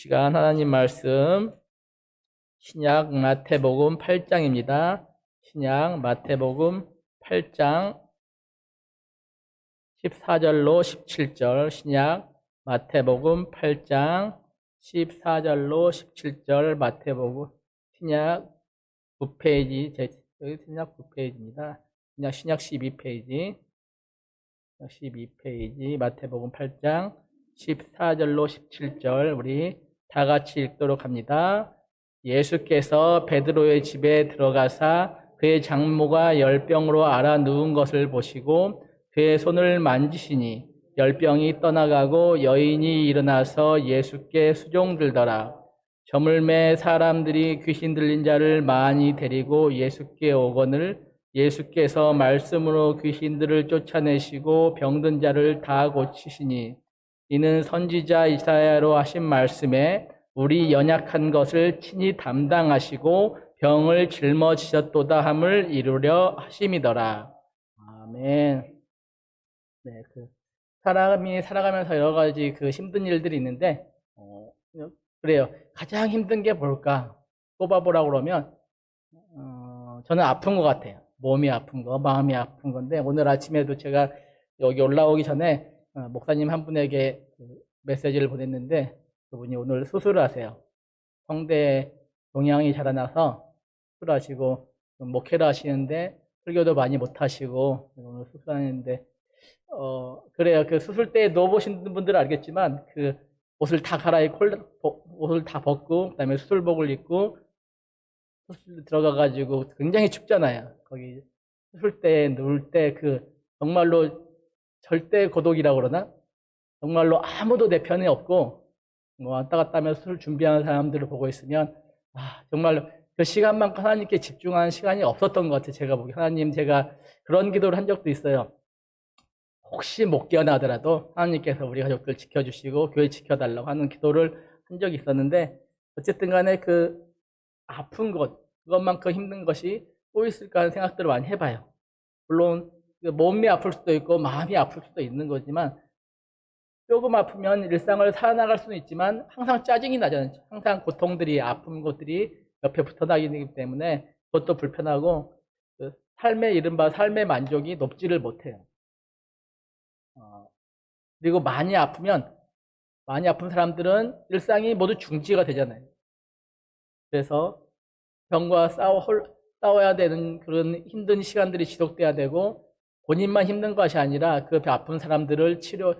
시간 하나님 말씀. 신약 마태복음 8장입니다. 신약 마태복음 8장 14절로 17절. 신약 마태복음 8장 14절로 17절 마태복음. 신약 9페이지. 제 신약 9페이지입니다. 신약 신약 12페이지. 12페이지 마태복음 8장 14절로 17절 우리 다 같이 읽도록 합니다. 예수께서 베드로의 집에 들어가사 그의 장모가 열병으로 알아 누운 것을 보시고 그의 손을 만지시니 열병이 떠나가고 여인이 일어나서 예수께 수종들더라. 저물매 사람들이 귀신 들린 자를 많이 데리고 예수께 오거늘 예수께서 말씀으로 귀신들을 쫓아내시고 병든 자를 다 고치시니 이는 선지자 이사야로 하신 말씀에 우리 연약한 것을 친히 담당하시고 병을 짊어지셨도다 함을 이루려 하심이더라. 아멘. 네, 그 사람이 살아가면서 여러 가지 그 힘든 일들이 있는데 어, 그래요. 가장 힘든 게 뭘까? 꼽아보라고 그러면 어, 저는 아픈 것 같아요. 몸이 아픈 거, 마음이 아픈 건데 오늘 아침에도 제가 여기 올라오기 전에 어, 목사님 한 분에게 그 메시지를 보냈는데 그분이 오늘 수술을 하세요. 성대에 동양이 자라나서 수술하시고 목회를 하시는데 설교도 많이 못 하시고 오늘 수술하는데 어 그래요. 그 수술 때 누워 보신 분들은 알겠지만 그 옷을 다 갈아입고 옷을 다 벗고 그다음에 수술복을 입고 수술 들어가 가지고 굉장히 춥잖아요. 거기 수술 때 누울 때 그 정말로 절대 고독이라고 그러나 정말로 아무도 내 편에 없고 뭐 왔다 갔다 하면서 술 준비하는 사람들을 보고 있으면 아 정말로 그 시간만큼 하나님께 집중하는 시간이 없었던 것 같아요. 제가 보기 하나님 제가 그런 기도를 한 적도 있어요. 혹시 못 깨어나더라도 하나님께서 우리 가족들 지켜주시고 교회 지켜달라고 하는 기도를 한 적이 있었는데 어쨌든 간에 그 아픈 것 그것만큼 힘든 것이 또 있을까 하는 생각들을 많이 해봐요. 물론 그 몸이 아플 수도 있고 마음이 아플 수도 있는 거지만 조금 아프면 일상을 살아나갈 수는 있지만 항상 짜증이 나잖아요. 항상 고통들이 아픈 것들이 옆에 붙어나기 때문에 그것도 불편하고 그 삶의 이른바 삶의 만족이 높지를 못해요. 어, 그리고 많이 아프면 많이 아픈 사람들은 일상이 모두 중지가 되잖아요. 그래서 병과 싸워, 싸워야 되는 그런 힘든 시간들이 지속돼야 되고 본인만 힘든 것이 아니라 그 아픈 사람들을 치료,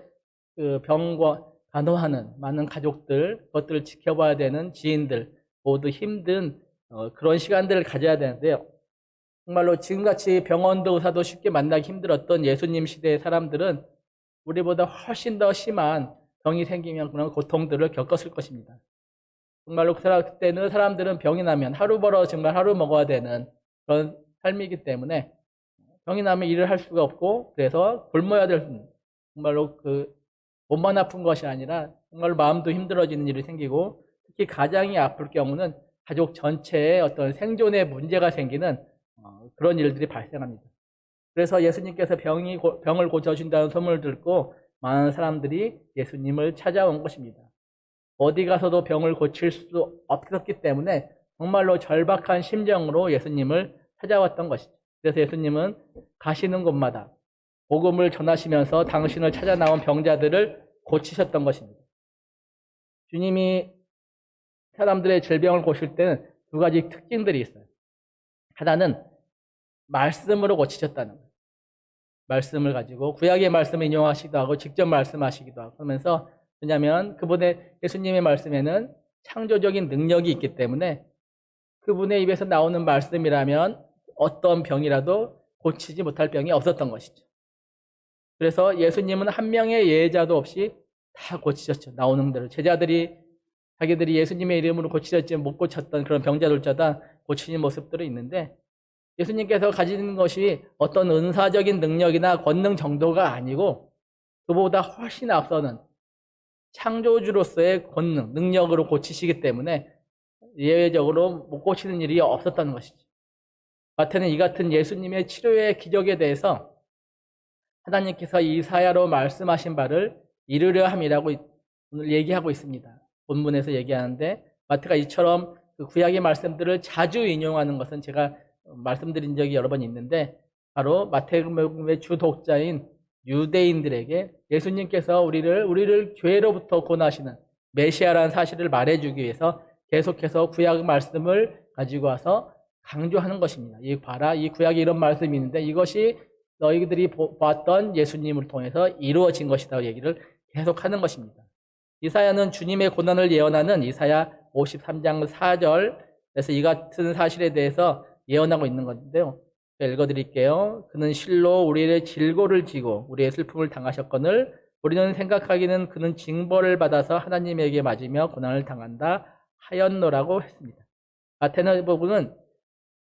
그 병과 간호하는 많은 가족들, 그것들을 지켜봐야 되는 지인들, 모두 힘든 어, 그런 시간들을 가져야 되는데요. 정말로 지금같이 병원도 의사도 쉽게 만나기 힘들었던 예수님 시대의 사람들은 우리보다 훨씬 더 심한 병이 생기면 그런 고통들을 겪었을 것입니다. 정말로 그때는 사람들은 병이 나면 하루 벌어 정말 하루 먹어야 되는 그런 삶이기 때문에 병이 나면 일을 할 수가 없고 그래서 굶어야 될 정말로 그 몸만 아픈 것이 아니라 정말로 마음도 힘들어지는 일이 생기고 특히 가장이 아플 경우는 가족 전체에 어떤 생존에 문제가 생기는 어, 그런 일들이 발생합니다. 그래서 예수님께서 병이 병을 고쳐준다는 소문을 듣고 많은 사람들이 예수님을 찾아온 것입니다. 어디 가서도 병을 고칠 수 없었기 때문에 정말로 절박한 심정으로 예수님을 찾아왔던 것이죠. 그래서 예수님은 가시는 곳마다 복음을 전하시면서 당신을 찾아 나온 병자들을 고치셨던 것입니다. 주님이 사람들의 질병을 고칠 때는 두 가지 특징들이 있어요. 하나는 말씀으로 고치셨다는 거예요. 말씀을 가지고 구약의 말씀을 인용하시기도 하고 직접 말씀하시기도 하고 그러면서 왜냐하면 그분의 예수님의 말씀에는 창조적인 능력이 있기 때문에 그분의 입에서 나오는 말씀이라면 어떤 병이라도 고치지 못할 병이 없었던 것이죠. 그래서 예수님은 한 명의 예자도 없이 다 고치셨죠. 나오는 대로. 제자들이 자기들이 예수님의 이름으로 고치셨지 못 고쳤던 그런 병자들자다 고치는 모습들이 있는데 예수님께서 가지는 것이 어떤 은사적인 능력이나 권능 정도가 아니고 그보다 훨씬 앞서는 창조주로서의 권능, 능력으로 고치시기 때문에 예외적으로 못 고치는 일이 없었다는 것이죠. 마태는 이 같은 예수님의 치료의 기적에 대해서 하나님께서 이사야로 말씀하신 바를 이루려 함이라고 오늘 얘기하고 있습니다. 본문에서 얘기하는데 마태가 이처럼 그 구약의 말씀들을 자주 인용하는 것은 제가 말씀드린 적이 여러 번 있는데 바로 마태복음의 주 독자인 유대인들에게 예수님께서 우리를 우리를 죄로부터 고나시는 메시아라는 사실을 말해주기 위해서 계속해서 구약 말씀을 가지고 와서 강조하는 것입니다. 이 봐라, 이 구약에 이런 말씀이 있는데 이것이 너희들이 보- 봤던 예수님을 통해서 이루어진 것이다 얘기를 계속하는 것입니다. 이사야는 주님의 고난을 예언하는 이사야 53장 4절에서 이 같은 사실에 대해서 예언하고 있는 건데요. 읽어드릴게요. 그는 실로 우리의 질고를 지고 우리의 슬픔을 당하셨거늘 우리는 생각하기는 그는 징벌을 받아서 하나님에게 맞으며 고난을 당한다 하였노라고 했습니다. 마태복음은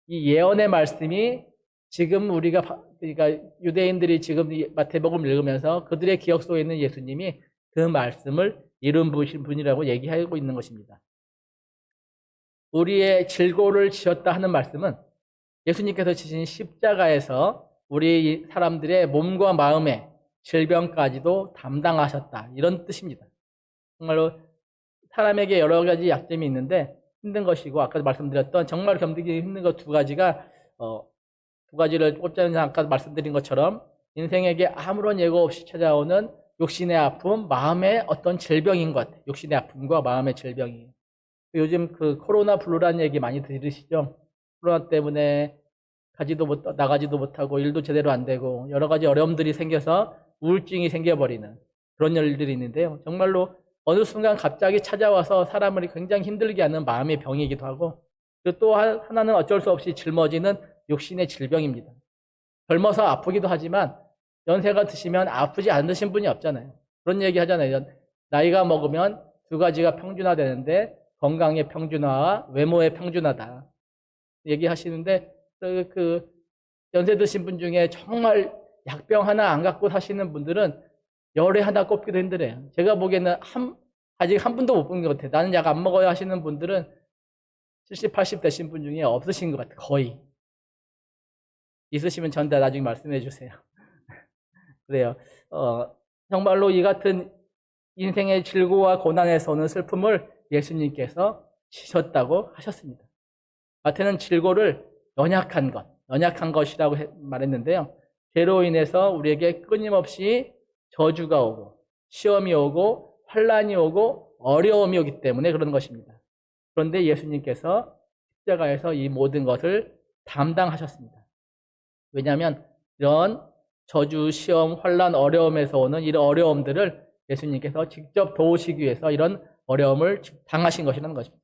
이 예언의 말씀이 지금 우리가 바- 그러니까 유대인들이 지금 이 마태복음 읽으면서 그들의 기억 속에 있는 예수님이 그 말씀을 이룬 분이라고 얘기하고 있는 것입니다. 우리의 질고를 지었다 하는 말씀은 예수님께서 지신 십자가에서 우리 사람들의 몸과 마음의 질병까지도 담당하셨다. 이런 뜻입니다. 정말로 사람에게 여러 가지 약점이 있는데 힘든 것이고 아까 말씀드렸던 정말 견디기 힘든 것 두 가지가 어, 두 가지를 꼽자면 아까 말씀드린 것처럼 인생에게 아무런 예고 없이 찾아오는 욕심의 아픔, 마음의 어떤 질병인 것 같아요. 욕심의 아픔과 마음의 질병이. 요즘 그 코로나 블루라는 얘기 많이 들으시죠? 코로나 때문에 가지도 못, 나가지도 못하고 일도 제대로 안 되고 여러 가지 어려움들이 생겨서 우울증이 생겨버리는 그런 일들이 있는데요. 정말로 어느 순간 갑자기 찾아와서 사람을 굉장히 힘들게 하는 마음의 병이기도 하고 또 하- 하나는 어쩔 수 없이 짊어지는 육신의 질병입니다. 젊어서 아프기도 하지만 연세가 드시면 아프지 않으신 분이 없잖아요. 그런 얘기 하잖아요. 나이가 먹으면 두 가지가 평준화되는데 건강의 평준화와 외모의 평준화다. 얘기하시는데 그, 그 연세 드신 분 중에 정말 약병 하나 안 갖고 사시는 분들은 열에 하나 꼽기도 힘들어요. 제가 보기에는 한, 아직 한 분도 못 본 것 같아요. 나는 약 안 먹어야 하시는 분들은 70, 80 되신 분 중에 없으신 것 같아요. 거의. 있으시면 전다 나중에 말씀해 주세요. 그래요. 어, 정말로 이 같은 인생의 질고와 고난에서 오는 슬픔을 예수님께서 지셨다고 하셨습니다. 마태는 질고를 연약한 것, 연약한 것이라고 해- 말했는데요. 죄로 인해서 우리에게 끊임없이 저주가 오고 시험이 오고 환란이 오고 어려움이 오기 때문에 그런 것입니다. 그런데 예수님께서 십자가에서 이 모든 것을 담당하셨습니다. 왜냐하면 이런 저주, 시험, 환란, 어려움에서 오는 이런 어려움들을 예수님께서 직접 도우시기 위해서 이런 어려움을 당하신 것이라는 것입니다.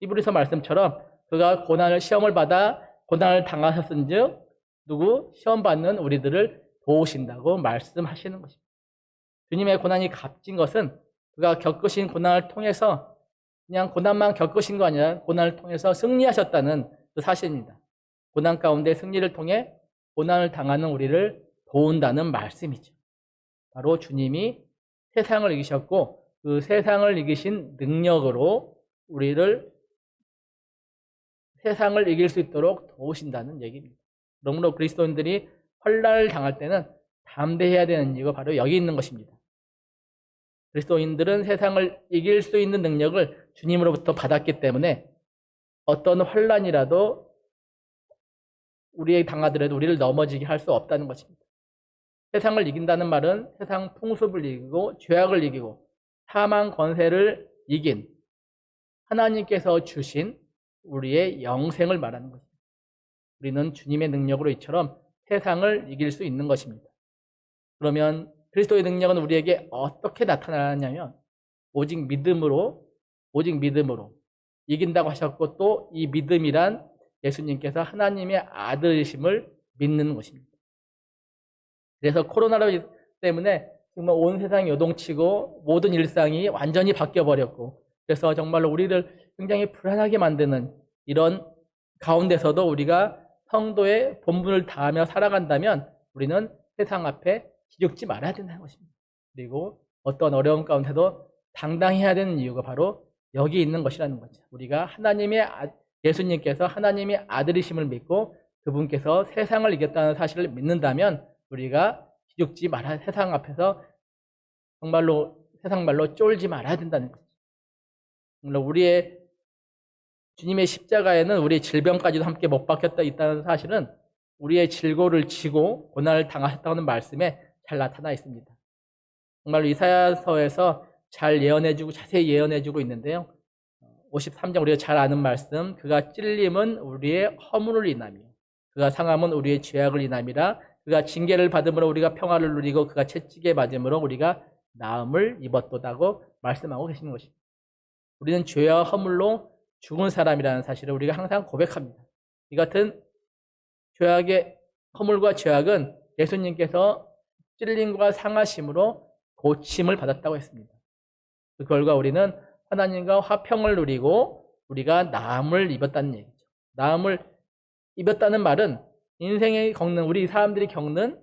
이브리서 말씀처럼 그가 고난을 시험을 받아 고난을 당하셨은즉 누구 시험 받는 우리들을 도우신다고 말씀하시는 것입니다. 주님의 고난이 값진 것은 그가 겪으신 고난을 통해서 그냥 고난만 겪으신 거 아니라 고난을 통해서 승리하셨다는 그 사실입니다. 고난 가운데 승리를 통해 고난을 당하는 우리를 도운다는 말씀이죠. 바로 주님이 세상을 이기셨고 그 세상을 이기신 능력으로 우리를 세상을 이길 수 있도록 도우신다는 얘기입니다. 그러므로 그리스도인들이 환란을 당할 때는 담대해야 되는 이유가 바로 여기 있는 것입니다. 그리스도인들은 세상을 이길 수 있는 능력을 주님으로부터 받았기 때문에 어떤 환란이라도 우리에게 당하더라도 우리를 넘어지게 할 수 없다는 것입니다. 세상을 이긴다는 말은 세상 풍습을 이기고 죄악을 이기고 사망 권세를 이긴 하나님께서 주신 우리의 영생을 말하는 것입니다. 우리는 주님의 능력으로 이처럼 세상을 이길 수 있는 것입니다. 그러면 그리스도의 능력은 우리에게 어떻게 나타나냐면 오직 믿음으로 오직 믿음으로 이긴다고 하셨고 또 이 믿음이란 예수님께서 하나님의 아들이심을 믿는 것입니다. 그래서 코로나 때문에 정말 온 세상이 요동치고 모든 일상이 완전히 바뀌어 버렸고 그래서 정말로 우리를 굉장히 불안하게 만드는 이런 가운데서도 우리가 성도의 본분을 다하며 살아간다면 우리는 세상 앞에 기죽지 말아야 된다는 것입니다. 그리고 어떤 어려움 가운데도 당당해야 되는 이유가 바로 여기 있는 것이라는 거죠. 우리가 하나님의 아- 예수님께서 하나님의 아들이심을 믿고 그분께서 세상을 이겼다는 사실을 믿는다면 우리가 기죽지 말아 세상 앞에서 정말로 세상 말로 쫄지 말아야 된다는 거죠. 물론 우리의 주님의 십자가에는 우리의 질병까지도 함께 못 박혔다 있다는 사실은 우리의 질고를 지고 고난을 당하셨다는 말씀에 잘 나타나 있습니다. 정말로 이사야서에서 잘 예언해주고 자세히 예언해주고 있는데요. 53장 우리가 잘 아는 말씀 그가 찔림은 우리의 허물을 인함이요 그가 상함은 우리의 죄악을 인함이라 그가 징계를 받음으로 우리가 평화를 누리고 그가 채찍에 맞음으로 우리가 나음을 입었도다고 말씀하고 계시는 것입니다. 우리는 죄와 허물로 죽은 사람이라는 사실을 우리가 항상 고백합니다. 이 같은 죄악의 허물과 죄악은 예수님께서 찔림과 상하심으로 고침을 받았다고 했습니다. 그 결과 우리는 하나님과 화평을 누리고 우리가 나음을 입었다는 얘기죠. 나음을 입었다는 말은 인생에 겪는 우리 사람들이 겪는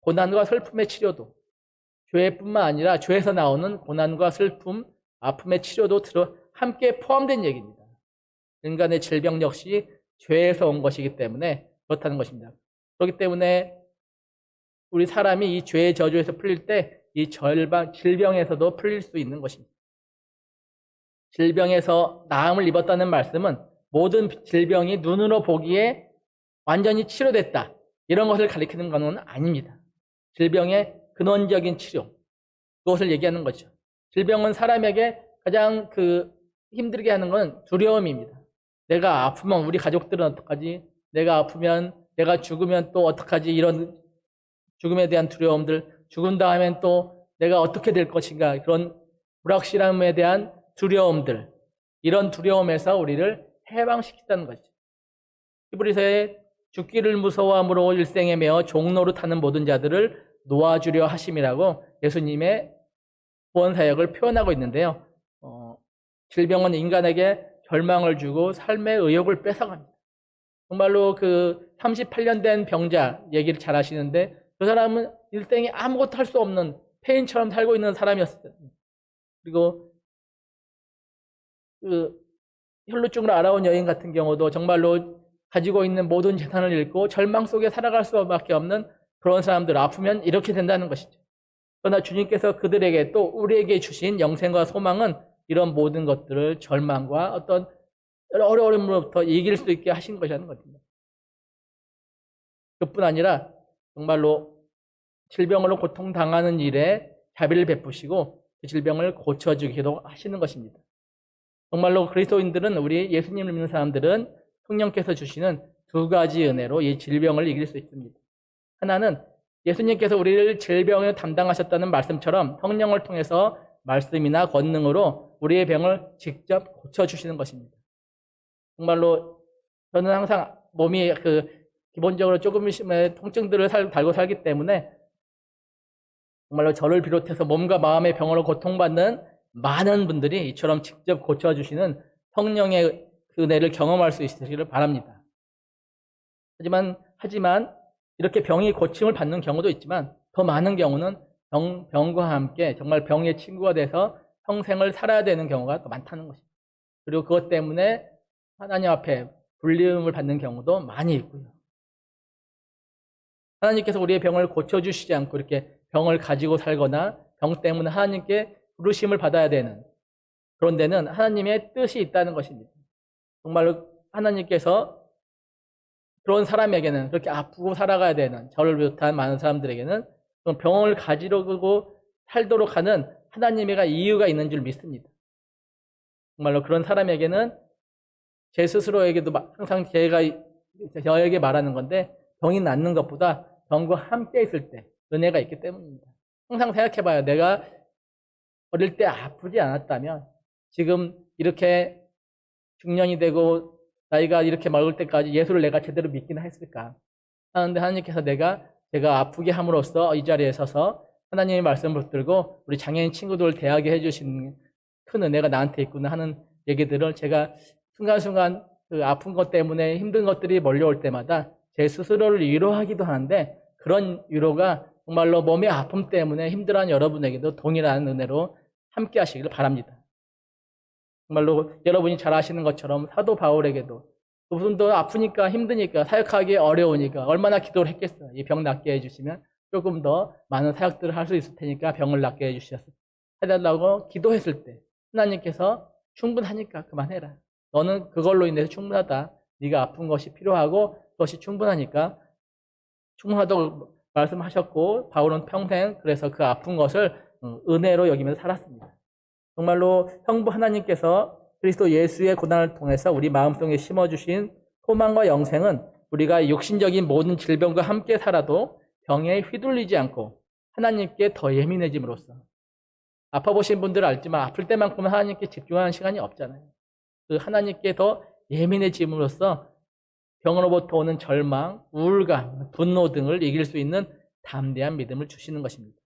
고난과 슬픔의 치료도 죄뿐만 아니라 죄에서 나오는 고난과 슬픔, 아픔의 치료도 들어 함께 포함된 얘기입니다. 인간의 질병 역시 죄에서 온 것이기 때문에 그렇다는 것입니다. 그렇기 때문에 우리 사람이 이 죄의 저주에서 풀릴 때 이 절방 질병에서도 풀릴 수 있는 것입니다. 질병에서 나음을 입었다는 말씀은 모든 질병이 눈으로 보기에 완전히 치료됐다. 이런 것을 가리키는 것은 아닙니다. 질병의 근원적인 치료. 그것을 얘기하는 거죠. 질병은 사람에게 가장 그 힘들게 하는 건 두려움입니다. 내가 아프면 우리 가족들은 어떡하지? 내가 아프면 내가 죽으면 또 어떡하지? 이런 죽음에 대한 두려움들, 죽은 다음엔 또 내가 어떻게 될 것인가? 그런 불확실함에 대한 두려움들, 이런 두려움에서 우리를 해방시킨다는 거죠. 히브리서에 죽기를 무서워함으로 일생에 매어 종로로 타는 모든 자들을 놓아주려 하심이라고 예수님의 구원 사역을 표현하고 있는데요. 어, 질병은 인간에게 절망을 주고 삶의 의욕을 뺏어갑니다. 정말로 그 38년 된 병자 얘기를 잘 하시는데 그 사람은 일생에 아무것도 할 수 없는 폐인처럼 살고 있는 사람이었어요. 그리고 그 혈루증을 알아온 여인 같은 경우도 정말로 가지고 있는 모든 재산을 잃고 절망 속에 살아갈 수밖에 없는 그런 사람들 아프면 이렇게 된다는 것이죠. 그러나 주님께서 그들에게 또 우리에게 주신 영생과 소망은 이런 모든 것들을 절망과 어떤 어려움으로부터 이길 수 있게 하신 것이라는 것입니다. 그뿐 아니라 정말로 질병으로 고통당하는 일에 자비를 베푸시고 그 질병을 고쳐주기도 하시는 것입니다. 정말로 그리스도인들은 우리 예수님을 믿는 사람들은 성령께서 주시는 두 가지 은혜로 이 질병을 이길 수 있습니다. 하나는 예수님께서 우리를 질병을 담당하셨다는 말씀처럼 성령을 통해서 말씀이나 권능으로 우리의 병을 직접 고쳐주시는 것입니다. 정말로 저는 항상 몸이 그 기본적으로 조금씩의 통증들을 살, 달고 살기 때문에 정말로 저를 비롯해서 몸과 마음의 병으로 고통받는 많은 분들이 이처럼 직접 고쳐주시는 성령의 은혜를 경험할 수 있으시기를 바랍니다. 하지만, 하지만 이렇게 병이 고침을 받는 경우도 있지만 더 많은 경우는 병, 병과 함께 정말 병의 친구가 돼서 평생을 살아야 되는 경우가 더 많다는 것입니다. 그리고 그것 때문에 하나님 앞에 불리움을 받는 경우도 많이 있고요. 하나님께서 우리의 병을 고쳐주시지 않고 이렇게 병을 가지고 살거나 병 때문에 하나님께 부르심을 받아야 되는 그런 데는 하나님의 뜻이 있다는 것입니다. 정말로 하나님께서 그런 사람에게는 그렇게 아프고 살아가야 되는 저를 비롯한 많은 사람들에게는 병을 가지려고 살도록 하는 하나님의 이유가 있는 줄 믿습니다. 정말로 그런 사람에게는 제 스스로에게도 항상 제가 저에게 말하는 건데 병이 낫는 것보다 병과 함께 있을 때 은혜가 있기 때문입니다. 항상 생각해봐요. 내가 어릴 때 아프지 않았다면 지금 이렇게 중년이 되고 나이가 이렇게 먹을 때까지 예수를 내가 제대로 믿기나 했을까? 하는데 하나님께서 내가 제가 아프게 함으로써 이 자리에 서서 하나님의 말씀을 붙들고 우리 장애인 친구들을 대하게 해주신 큰 은혜가 나한테 있구나 하는 얘기들을 제가 순간순간 그 아픈 것 때문에 힘든 것들이 몰려올 때마다 제 스스로를 위로하기도 하는데 그런 위로가 정말로 몸의 아픔 때문에 힘들어하는 여러분에게도 동일한 은혜로 함께 하시기를 바랍니다. 정말로 여러분이 잘 아시는 것처럼 사도 바울에게도 그분도 아프니까 힘드니까 사역하기 어려우니까 얼마나 기도를 했겠어요. 이 병 낫게 해주시면 조금 더 많은 사역들을 할 수 있을 테니까 병을 낫게 해주셔서 해달라고 기도했을 때 하나님께서 충분하니까 그만해라. 너는 그걸로 인해서 충분하다. 네가 아픈 것이 필요하고 그것이 충분하니까 충분하다고 말씀하셨고 바울은 평생 그래서 그 아픈 것을 어, 은혜로 여기면서 살았습니다. 정말로 성부 하나님께서 그리스도 예수의 고난을 통해서 우리 마음속에 심어주신 소망과 영생은 우리가 육신적인 모든 질병과 함께 살아도 병에 휘둘리지 않고 하나님께 더 예민해짐으로써 아파 보신 분들은 알지만 아플 때만큼은 하나님께 집중하는 시간이 없잖아요. 그 하나님께 더 예민해짐으로써 병으로부터 오는 절망, 우울감, 분노 등을 이길 수 있는 담대한 믿음을 주시는 것입니다.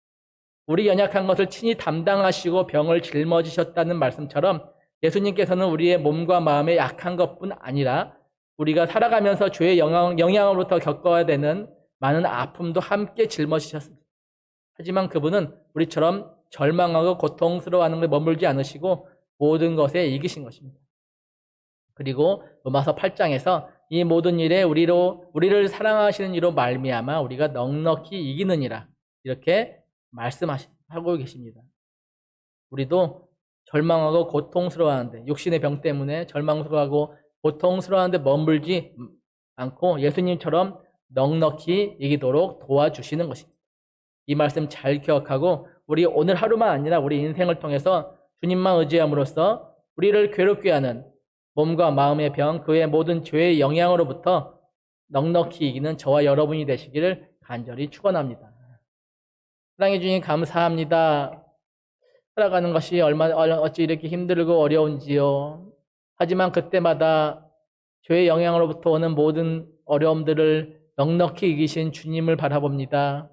우리 연약한 것을 친히 담당하시고 병을 짊어지셨다는 말씀처럼 예수님께서는 우리의 몸과 마음에 약한 것뿐 아니라 우리가 살아가면서 죄의 영향, 영향으로부터 겪어야 되는 많은 아픔도 함께 짊어지셨습니다. 하지만 그분은 우리처럼 절망하고 고통스러워하는 것에 머물지 않으시고 모든 것에 이기신 것입니다. 그리고 로마서 8장에서 이 모든 일에 우리로 우리를 사랑하시는 이로 말미암아 우리가 넉넉히 이기느니라 이렇게 말씀하고 계십니다. 우리도 절망하고 고통스러워하는데 육신의 병 때문에 절망스러워하고 고통스러워하는데 머물지 않고 예수님처럼 넉넉히 이기도록 도와주시는 것입니다. 이 말씀 잘 기억하고 우리 오늘 하루만 아니라 우리 인생을 통해서 주님만 의지함으로써 우리를 괴롭게 하는 몸과 마음의 병, 그의 모든 죄의 영향으로부터 넉넉히 이기는 저와 여러분이 되시기를 간절히 축원합니다. 사랑해 주님 감사합니다. 살아가는 것이 얼마 어찌 이렇게 힘들고 어려운지요. 하지만 그때마다 죄의 영향으로부터 오는 모든 어려움들을 넉넉히 이기신 주님을 바라봅니다.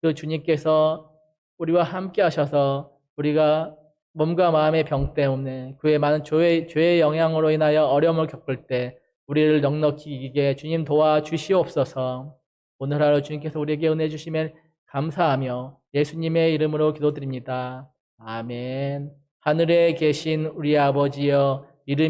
그 주님께서 우리와 함께 하셔서 우리가 몸과 마음의 병 때문에 그의 많은 죄의, 죄의 영향으로 인하여 어려움을 겪을 때 우리를 넉넉히 이기게 주님 도와 주시옵소서 오늘 하루 주님께서 우리에게 은혜 주시면 감사하며 예수님의 이름으로 기도드립니다. 아멘. 하늘에 계신 우리 아버지여 이름이